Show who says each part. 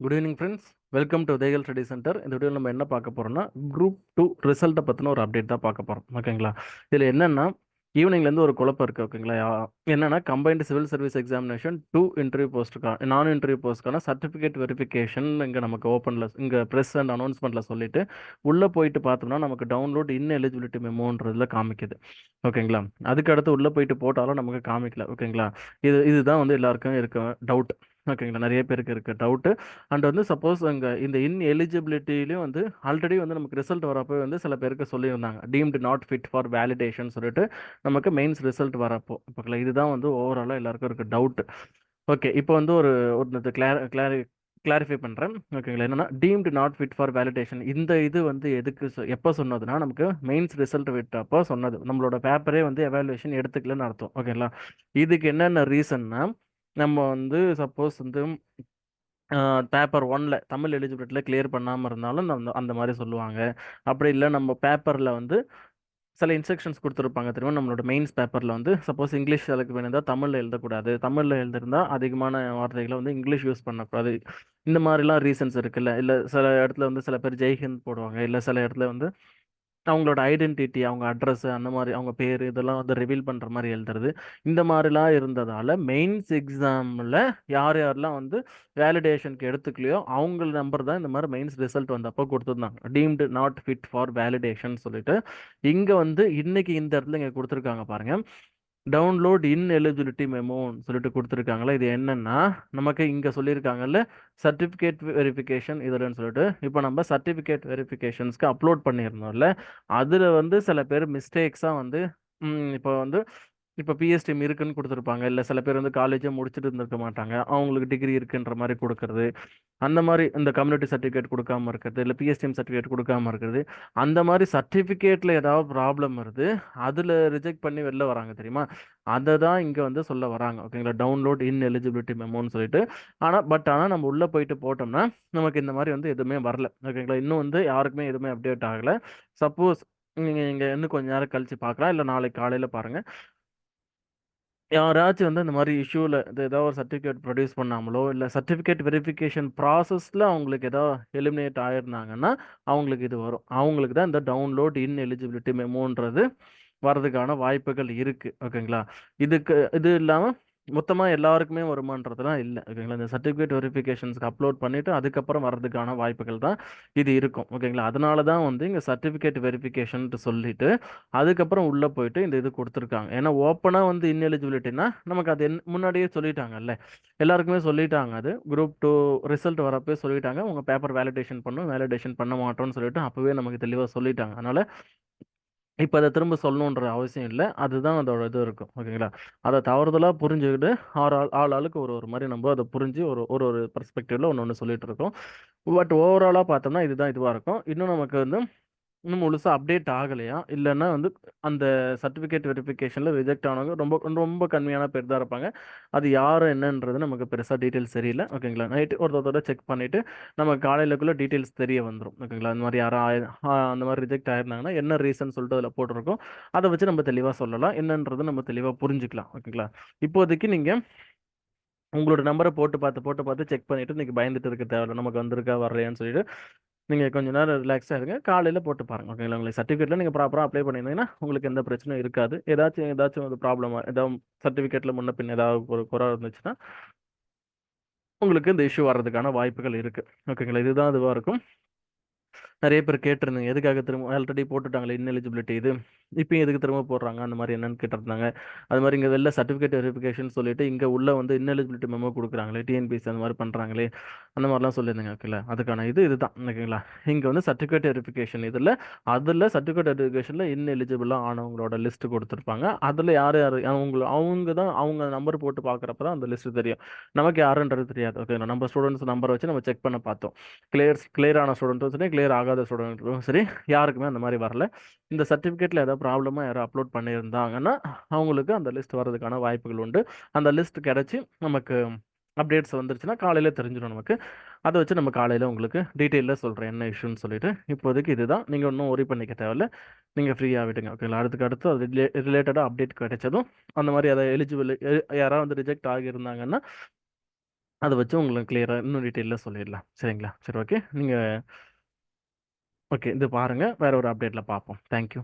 Speaker 1: Good evening friends welcome to Udayakal study centre இந்த வீடியோவில் நம்ம என்ன பார்க்க போகிறோம்னா குரூப் டூ ரிசல்ட்டை பற்றின ஒரு அப்டேட் தான் பார்க்க போகிறோம் ஓகேங்களா இதில் என்னென்னா ஈவினிங்லேருந்து ஒரு குழப்பம் இருக்குது ஓகேங்களா என்னென்னா combined civil service examination two interview போஸ்ட்டுக்கான நான் இன்டர்வியூ போஸ்ட்டுக்கான சர்டிஃபிகேட் வெரிஃபிகேஷன் இங்கே நமக்கு ஓப்பனில் இங்கே ப்ரெஸ் அண்ட் அனௌன்ஸ்மெண்ட்டில் சொல்லிட்டு உள்ளே போயிட்டு பார்த்தோம்னா நமக்கு டவுன்லோட் இன் எலிஜிபிலிட்டி மெமோன்றதுல காமிக்குது ஓகேங்களா அதுக்கு அடுத்து உள்ளே போயிட்டு போட்டாலும் நமக்கு காமிக்கல ஓகேங்களா இது இதுதான் வந்து எல்லாருக்கும் இருக்க டவுட் ஓகேங்களா? நிறைய பேருக்கு இருக்க டவுட்டு அண்ட் வந்து சப்போஸ் அங்கே இந்த இன் எலிஜிபிலிட்டிலையும் வந்து ஆல்ரெடி வந்து நமக்கு ரிசல்ட் வரப்போ வந்து சில பேருக்கு சொல்லியிருந்தாங்க. Deemed not fit for validation சொல்லிட்டு நமக்கு மெயின்ஸ் ரிசல்ட் வரப்போ. ஓகேங்களா இதுதான் வந்து ஓவராலாக எல்லாருக்கும் இருக்க டவுட் ஓகே இப்போ வந்து ஒரு ஒரு கிளாரி கிளாரி கிளாரிஃபை பண்ணுறேன் ஓகேங்களா? என்னன்னா deemed not fit for validation இந்த இது வந்து எதுக்கு சொ- எப்போ சொன்னதுன்னா நமக்கு மெயின்ஸ் ரிசல்ட் விட்டப்போ சொன்னது. நம்மளோட பேப்பரே வந்து எவாலுவேஷன் எடுத்துக்கலன்னு அர்த்தம். ஓகேங்களா? இதுக்கு என்னென்ன ரீசன்னா நம்ம வந்து சப்போஸ் வந்து பேப்பர் ஒன்ல தமிழ் எலிஜிபிலிட்டியில் கிளியர் பண்ணாமல் இருந்தாலும் அந்த அந்த மாதிரி சொல்லுவாங்க. அப்படி இல்லை நம்ம பேப்பரில் வந்து சில இன்ஸ்ட்ரக்ஷன்ஸ் கொடுத்துருப்பாங்க தெரியுமா? நம்மளோட மெயின்ஸ் பேப்பரில் வந்து சப்போஸ் இங்கிலீஷ் அதுக்கு வேணுதா தமிழில் எழுதக்கூடாது. தமிழில் எழுதிருந்தால் அதிகமான வார்த்தைகளை வந்து இங்கிலீஷ் யூஸ் பண்ணக்கூடாது. இந்த மாதிரிலாம் ரீசன்ஸ் இருக்குல்ல. இல்லை சில இடத்துல வந்து சில பேர் ஜெய்ஹிந்த் போடுவாங்க. இல்லை சில இடத்துல வந்து அவங்களோட ஐடென்டிட்டி அவங்க அட்ரஸ் அந்த மாதிரி அவங்க பேர் இதெல்லாம் வந்து ரிவீல் பண்ணுற மாதிரி எழுதுறது. இந்த மாதிரிலாம் இருந்ததால் மெயின்ஸ் எக்ஸாமில் யார் யாரெல்லாம் வந்து வேலிடேஷனுக்கு எடுத்துக்கலையோ அவங்க நம்பர் தான் இந்த மாதிரி மெயின்ஸ் ரிசல்ட் வந்தப்போ கொடுத்துருந்தாங்க. Deemed not fit for validation சொல்லிட்டு. இங்கே வந்து இன்னைக்கு இந்த இடத்துல இங்கே கொடுத்துருக்காங்க பாருங்கள் டவுன்லோட் இன் எலிஜிபிலிட்டி மெமோன்னு சொல்லிட்டு கொடுத்துருக்காங்களே இது என்னென்னா நமக்கு இங்கே சொல்லியிருக்காங்கல்ல சர்டிஃபிகேட் வெரிஃபிகேஷன் இதுலன்னு சொல்லிட்டு. இப்போ நம்ம சர்டிஃபிகேட் வெரிஃபிகேஷன்ஸ்க்கு அப்லோட் பண்ணியிருந்தோம்ல அதில் வந்து சில பேர் மிஸ்டேக்ஸாக வந்து இப்போ வந்து இப்போ பிஎஸ்டிஎம் இருக்குன்னு கொடுத்துருப்பாங்க. இல்லை சில பேர் வந்து காலேஜே முடிச்சுட்டு இருந்திருக்க மாட்டாங்க. அவங்களுக்கு டிகிரி இருக்குன்ற மாதிரி கொடுக்கறது. அந்த மாதிரி இந்த கம்யூனிட்டி சர்டிஃபிகேட் கொடுக்காம இருக்கிறது. இல்லை பிஎஸ்டிஎம் சர்டிஃபிகேட் கொடுக்காம இருக்கிறது. அந்த மாதிரி சர்டிஃபிகேட்டில் ஏதாவது ப்ராப்ளம் வருது அதில் ரிஜெக்ட் பண்ணி வெளில வராங்க தெரியுமா? அதை தான் இங்கே வந்து சொல்ல வராங்க. ஓகேங்களா டவுன்லோட் இன் எலிஜிபிலிட்டி மெமோன்னு சொல்லிட்டு. ஆனால் பட் ஆனால் நம்ம உள்ளே போயிட்டு போட்டோம்னா நமக்கு இந்த மாதிரி வந்து எதுவுமே வரல. ஓகேங்களா இன்னும் வந்து யாருக்குமே எதுவுமே அப்டேட் ஆகலை. சப்போஸ் நீங்கள் இங்கே இன்னும் கொஞ்சம் நேரம் கழித்து பார்க்கலாம். இல்லை நாளைக்கு காலையில் பாருங்கள் யாராச்சும் வந்து இந்த மாதிரி இஷ்யூவில் இது ஏதாவது ஒரு சர்டிஃபிகேட் ப்ரொடியூஸ் பண்ணாமலோ இல்லை சர்டிஃபிகேட் வெரிஃபிகேஷன் ப்ராசஸில் அவங்களுக்கு ஏதாவது எலிமினேட் ஆயிருந்தாங்கன்னா அவங்களுக்கு இது வரும். அவங்களுக்கு தான் இந்த டவுன்லோட் இன் எலிஜிபிலிட்டி மெமோன்றது வர்றதுக்கான வாய்ப்புகள் இருக்குது ஓகேங்களா? இதுக்கு இது இல்லாமல் மொத்தமாக எல்லாருக்குமே வருமானன்றதுலாம் இல்லை ஓகேங்களா? இந்த சர்டிஃபிகேட் வெரிஃபிகேஷன்ஸ்க்கு அப்லோட் பண்ணிவிட்டு அதுக்கப்புறம் வர்றதுக்கான வாய்ப்புகள் தான் இது இருக்கும் ஓகேங்களா? அதனால தான் வந்து இங்கே சர்டிஃபிகேட் வெரிஃபிகேஷன் சொல்லிட்டு அதுக்கப்புறம் உள்ளே போயிட்டு இந்த இது கொடுத்துருக்காங்க. ஏன்னா ஓப்பனாக வந்து இன்எலிஜிபிலிட்டினா நமக்கு அது என் முன்னாடியே சொல்லிட்டாங்கல்ல. எல்லாருக்குமே சொல்லிட்டாங்க அது. குரூப் டூ ரிசல்ட் வரப்போ சொல்லிட்டாங்க. உங்கள் பேப்பர் வேலிடேஷன் பண்ணும் வேலிடேஷன் பண்ண மாட்டோம்னு சொல்லிட்டு அப்போவே நமக்கு தெளிவாக சொல்லிட்டாங்க. அதனால் இப்போ அதை திரும்ப சொல்லணுன்ற அவசியம் இல்லை. அதுதான் அதோட இது இருக்கும். ஓகேங்களா? அதை தவறுதலாக புரிஞ்சுக்கிட்டு ஆறு ஆள் ஆள் ஆளுக்கு ஒரு ஒரு மாதிரி நம்ம அதை புரிஞ்சு ஒரு ஒரு ஒரு பர்ஸ்பெக்டிவ்ல ஒன்று ஒன்று சொல்லிட்டு இருக்கோம். பட் ஓவராலாக பார்த்தோம்னா இதுதான் இதுவாக இருக்கும். இன்னும் நமக்கு வந்து இன்னும் முழுசாக அப்டேட் ஆகலையா? இல்லைன்னா வந்து அந்த சர்டிஃபிகேட் வெரிஃபிகேஷனில் ரிஜெக்ட் ஆனவங்க ரொம்ப ரொம்ப கம்மியான பேர் தான் இருப்பாங்க. அது யார் என்னன்றது நமக்கு பெருசாக டீட்டெயில்ஸ் தெரியல. ஓகேங்களா? நைட்டு ஒரு தடவை செக் பண்ணிவிட்டு நம்ம காலையிலக்குள்ளே டீட்டெயில்ஸ் தெரிய வந்துடும் ஓகேங்களா? அந்த மாதிரி யாரும் ஆயி- அந்த மாதிரி ரிஜெக்ட் ஆயிருந்தாங்கன்னா என்ன ரீசன் சொல்லிட்டு அதில் போட்டிருக்கோம். அதை வச்சு நம்ம தெளிவாக சொல்லலாம். என்னன்றது நம்ம தெளிவாக புரிஞ்சுக்கலாம். ஓகேங்களா? இப்போதைக்கு நீங்கள் உங்களோட நம்பரை போட்டு பார்த்து போட்டு பார்த்து செக் பண்ணிவிட்டு நீங்கள் பயந்துட்டு இருக்க தேவையில்ல. நமக்கு வந்திருக்கா வரலையான்னு சொல்லிட்டு நீங்கள் கொஞ்ச நேரம் ரிலாக்ஸாக இருங்க. காலையில் போட்டு பாருங்க. ஓகேங்களா உங்களுக்கு சர்டிஃபிகேட்டில் நீங்கள் ப்ராப்பராக அப்ளை பண்ணியிருந்தீங்கன்னா உங்களுக்கு எந்த பிரச்சனையும் இருக்காது. ஏதாச்சும் ஏதாச்சும் ஒரு ப்ராப்ளமாக ஏதாவது சர்டிஃபிகேட்டில் முன்ன பின் ஏதாவது ஒரு குறை இருந்துச்சுன்னா உங்களுக்கு இந்த இஷ்யூ வர்றதுக்கான வாய்ப்புகள் இருக்குது ஓகேங்களா இதுதான் இதுவாக இருக்கும். நிறைய பேர் கேட்டிருந்தாங்க. எதுக்காக திரும்ப ஆல்ரெடி போட்டுட்டாங்களே இன்எலிஜிபிலிட்டி இது. இப்பயும் எதுக்கு திரும்ப போடுறாங்க? அந்த மாதிரி என்னன்னு கேட்டிருந்தாங்க. அது மாதிரி இங்கே வெளில சர்டிஃபிகேட் வெரிஃபிகேஷன் சொல்லிட்டு இங்கே உள்ள வந்து இன்எலிஜிபிலிட்டி மெமோ கொடுக்குறாங்களே டிஎன்பிசி அந்த மாதிரி பண்ணுறாங்களே அந்த மாதிரிலாம் சொல்லியிருந்தாங்க ஓகேங்களா அதுக்கான இது இதுதான் ஓகேங்களா இங்கே வந்து சர்டிஃபிகேட் வெரிஃபிகேஷன் இதில் அதில் சர்டிஃபிகேட் வெரிஃபிகேஷனில் இன்எலிஜிபிளாக ஆனவங்களோட லிஸ்ட் கொடுத்துருப்பாங்க. அதில் யார் யார் அவங்க அவங்க தான் அவங்க நம்பர் போட்டு பார்க்குறப்ப தான் அந்த லிஸ்ட் தெரியும். நமக்கு யாருன்றது தெரியாது ஓகேங்களா நம்ம ஸ்டூடெண்ட்ஸ் நம்பரை வச்சு நம்ம செக் பண்ண பார்த்தோம். கிளியர் கிளியர் ஆன ஸ்டூடெண்ட்டும் கிளியர் ஆக ஆகாத ஸ்டூடெண்ட்டும் சரி யாருக்குமே அந்த மாதிரி வரல. இந்த சர்டிஃபிகேட்டில் ஏதாவது ப்ராப்ளமாக யாரும் அப்லோட் பண்ணியிருந்தாங்கன்னா அவங்களுக்கு அந்த லிஸ்ட் வர்றதுக்கான வாய்ப்புகள் உண்டு. அந்த லிஸ்ட் கிடச்சி நமக்கு அப்டேட்ஸ் வந்துருச்சுன்னா காலையில் தெரிஞ்சிடும் நமக்கு. அதை வச்சு நம்ம காலையில் உங்களுக்கு டீட்டெயிலில் சொல்கிறேன் என்ன இஷ்யூன்னு சொல்லிட்டு. இப்போதைக்கு இதுதான். நீங்கள் ஒன்றும் ஒரி பண்ணிக்க தேவையில்ல. நீங்கள் ஃப்ரீயாக விடுங்க ஓகேங்களா? அதுக்கு அடுத்து அது ரிலேட்டடாக அப்டேட் கிடைச்சதும் அந்த மாதிரி அதை எலிஜிபிள் யாராவது வந்து ரிஜெக்ட் ஆகியிருந்தாங்கன்னா அதை வச்சு உங்களுக்கு கிளியராக இன்னும் டீட்டெயிலில் சொல்லிடலாம். சரிங்களா? சரி ஓகே நீங்கள் ஓகே இது பாருங்கள் வேற ஒரு அப்டேட்டில் பார்ப்போம் தேங்க்யூ.